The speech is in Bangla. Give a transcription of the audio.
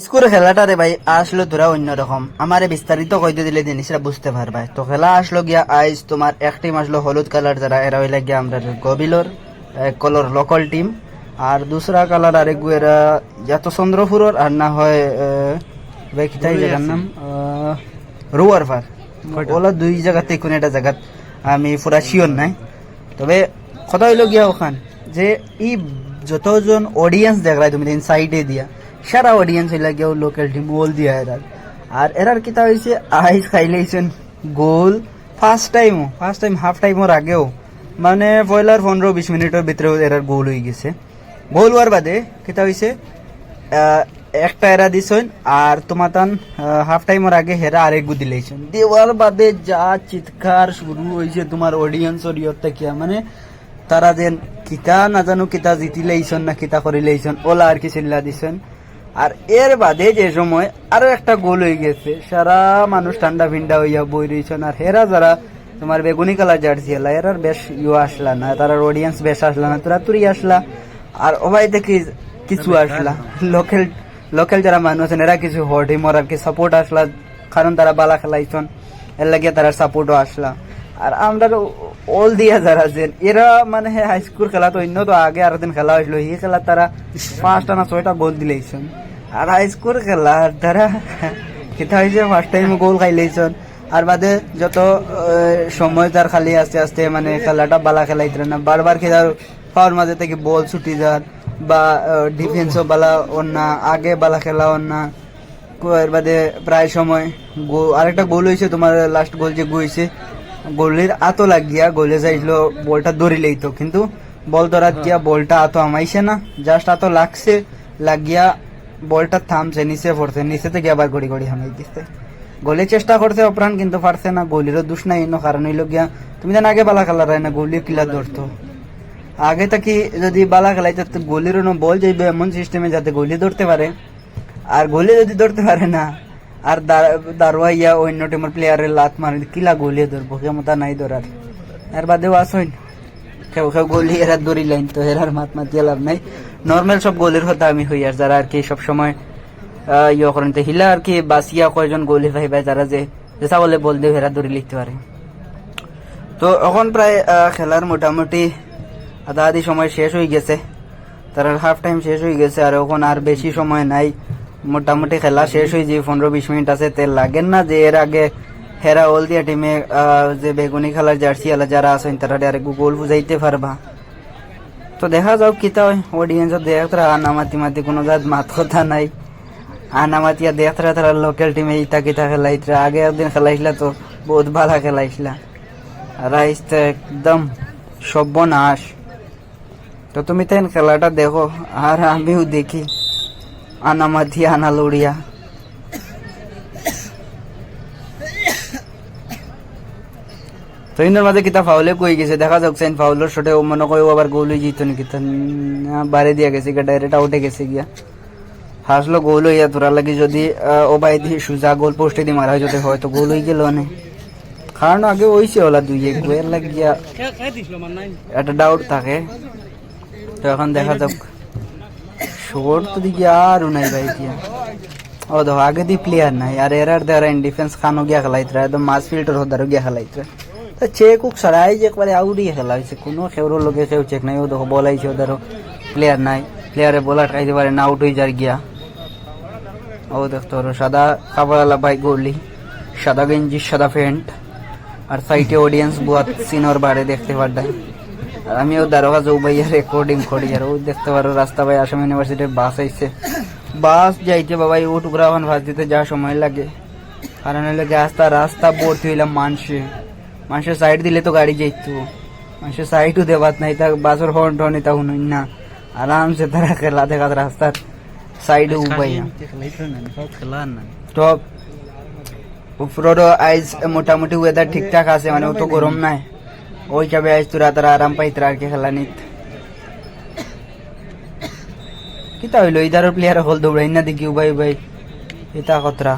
স্কুল খেলাটারে ভাই আসলো তোরা অন্যরকম আমারে বিস্তারিত কইতে দিলে জিনিসটা বুঝতে পারবাই তো খেলা আসলো গিয়া আইজ তোমার এক টিম আসলো হলুদ কালার যারা এরা হইলে গিয়া আমরা গবিলর এক কলর লোকাল টিম আর দুসরা কালার আরেক এরা যত চন্দ্রপুরের আর না হয় ভাই কিতাই জায়গার নাম? রুয়ার ফার ওলা দুই জায়গাতে কোন একটা জায়গাত আমি পুরা শিওর নাই। তবে কথা হইল গিয়া ওখান যে ই যতজন অডিয়েন্স দেখলাই তুমি দিন সাইডে দিয়া সারা অডিয়েন্স হইলা গিয়া লোকাল টিম গোল দিয়া এরার। আর এরার কিতা হয়েছে আইস খাইলেছেন গোল ফার্স্ট টাইমও ফার্স্ট টাইম হাফ টাইমর আগেও। মানে পয়লার পনেরো বিশ মিনিটের ভিতরে এরার গোল হয়ে গেছে। গোল হওয়ার বাদে কিতা হয়েছে একটা এরা দিছেন আর তোমার তান হাফ টাইমের আগে হেরা আরেক গু দিলেছেন দেওয়ার বাদে যা চিৎকার শুরু হয়েছে তোমার অডিয়েন্স অডিয়তে কিয়া মানে তারা যেন কিতা না জানো কিতা জিতি লাইছন না কিতা করে লাইছন, ওলা আর কি চিল্লা দিছেন। আর এর বাদে যে সময় আরও একটা গোল হয়ে গেছে সারা মানুষ ঠান্ডা ভিন্ডা হইয়া বই রয়েছেন আর হেরা যারা তোমার বেগুনি কালার জার্সি এলা এরার বেশ ইউ আসলা না তারার অডিয়েন্স বেশ আসলা না তোরা তুই আসলা। আর ওভাই দেখি কিছু আসলা। লোকাল লোকাল যারা মানুষ আছেন এরা কিছু হট হিমর আর কি সাপোর্ট আসলা কারণ তারা বালা খেলাইছন এর লাগিয়ে তারা সাপোর্টও আসলা। আর আমরা অল দিয়া যারা আছেন এরা মানে হাই স্কুল খেলা তো অন্য তো আগে আর দিন খেলা হয়েছিল এই খেলা তারা পাঁচটা না ছয়টা গোল দিলেইছেন। আর স্কুল খেলা তারা কিতা হয়েছে ফার্স্ট টাইম গোল খাইলেইছেন আর বাদে যত সময় তার খালি আস্তে আস্তে মানে খেলাটা বালা খেলাইতে না। বারবার খেলার পাওয়ার মাঝে থেকে বল ছুটি যার বা ডিফেন্সও বালা অন্যা আগে বালা খেলা অন্যা এর বাদে প্রায় সময় গো- আরেকটা গোল হয়েছে তোমার লাস্ট গোল যে হয়েছে গোলের আতো লাগিয়া গোলে যাইছিল, বলটা দৌড়ি লইতো কিন্তু বল ধরাত গিয়া বলটা আতো আমাইছে না জাস্ট আতো লাগছে লাগিয়া বলটা থামছে নিচে পড়ছে নিচে থেকে আবার গড়ি গড়ি হামাই দিচ্ছে গোলে চেষ্টা করছে অপ্রাণ কিন্তু পারছে না। গোলিরও দোষ নাই, এনো কারণ হইল গিয়া। তুমি জানো, আগে বালা খেলা রায় না গোলি কিলা ধরতো। আগে থাকি যদি বালা খেলাই তো গোলির বল যাইবে এমন সিস্টেমে যাতে গোলি ধরতে পারে। আর গোলি যদি ধরতে পারে না, আর দারোয়া ইয়া অন্য টিমের প্লেয়ারের লাত মারে, কিলা গোলি ধরবো, ক্ষমতা নাই ধরার। এর বাদেও আসইন কেউ কেউ গোলি এরা দড়ি লাইন তো, এরার মাত মাতিয়ে লাভ নাই। নর্মাল সব গোলের কথা আমি হই আর যারা আর কি সব সময় ইয়ে করেন তো হিলা আর কি বাসিয়া কয়জন গোলি ভাই ভাই যারা যে যেসা বলে বল দিয়ে হেরা দড়ি লিখতে পারে। তো এখন প্রায় খেলার মোটামুটি আধা আধি সময় শেষ হয়ে গেছে। তার হাফ টাইম শেষ হয়ে গেছে আর এখন আর বেশি সময় নাই। মোটামুটি খেলা শেষ হয়ে যে পনেরো বিশ মিনিট আছে তেল লাগেন না যে এর আগে হেরা ওল দিয়া টিমে যে বেগুনি খেলার জার্সি আলা যারা আছেন তারা আরেক গোল বুঝাইতে পারবা। তো দেখা যাও কিতা হয় অডিয়েন্স দেখতরা আনা মাতি কোনো জাত মাত কথা নাই। আনা মাতিয়া দেখতরা তারা লোকাল টিমে ইতা কিতা খেলাইতরা আগে একদিন খেলাইছিলা তো, বহুত ভালো খেলাইছিলা। আর আইস তো একদম সর্বনাশ তো তুমি তাই খেলাটা দেখো আর আমিও দেখি। আনা মাথি আনা লড়িয়া ইন্দ্র মাঝে কিতা ফাউলে কই গেছে? দেখা যাক, সেন ফাউলের শটে ও মনে ও আবার গোল হয়ে যেত নাকি তা দিয়া গেছে গিয়া ডাইরেক্ট আউটে গেছে গিয়া। হাসলো গোল হইয়া তোরা লাগি যদি ও বাই দিয়ে সুজা গোল পোস্টে দিয়ে মারা যদি হয়, তো গোল হয়ে গেল না। কারণ আগে ওইছে ওলা দুই, এক গোয়ের লাগিয়া। একটা ডাউট থাকে। তো এখন দেখা যাক। শোর তো দিকে আর নাই ভাই দিয়া ও দেখো, আগে দি প্লেয়ার নাই, আর এরার ইন ডিফেন্স খানো গিয়া খেলাইতরা, একদম মাস ফিল্টার হদারও গিয়া খেলাইতরা। চেক উক সরাই যে একবারে আউড়িয়ে খেলা হয়েছে কোনো খেউরোর লোকে কেউ চেক নাই। ও দেখো বল আইছে ওদেরও প্লেয়ার নাই। প্লেয়ারে বলার খাইতে পারে না আউট হয়ে যার গিয়া। ও দেখতো সাদা কাপড়ালা ভাই গলি সাদা গেঞ্জি, সাদা প্যান্ট আর সাইটে অডিয়েন্স বুয়াত সিনোর বারে দেখতে পারতাম আর আমিও দারোগা যাও ভাইয়া রেকর্ডিং করি, আর ওই দেখতে পারো রাস্তা ভাই আসাম ইউনিভার্সিটির বাস আইছে। বাস যাইতে বাবা উঠ উগ্রাবান ভাস দিতে যা সময় লাগে। কারণ হইলে রাস্তা রাস্তা ভর্তি হইলাম মানুষে মানুষের সাইড দিলে তো গাড়ি যাইতো। মানুষের সাইডও দেবাত নাই তা বাসের হর্ন টর্ন এটা শুনুন না। আরামসে তারা খেলা দেখাত রাস্তার সাইডে উপাইয়া তো উপরও আইজ মোটামুটি ওয়েদার ঠিকঠাক আছে মানে অত গরম নাই। ওই হিসাবে আইজ তোরা তারা আরাম পাইতরা আর কি খেলা নিত। কিতা হইল ইদারও প্লেয়ার হল দৌড়াই না দেখি উবাই উবাই। এটা কতরা?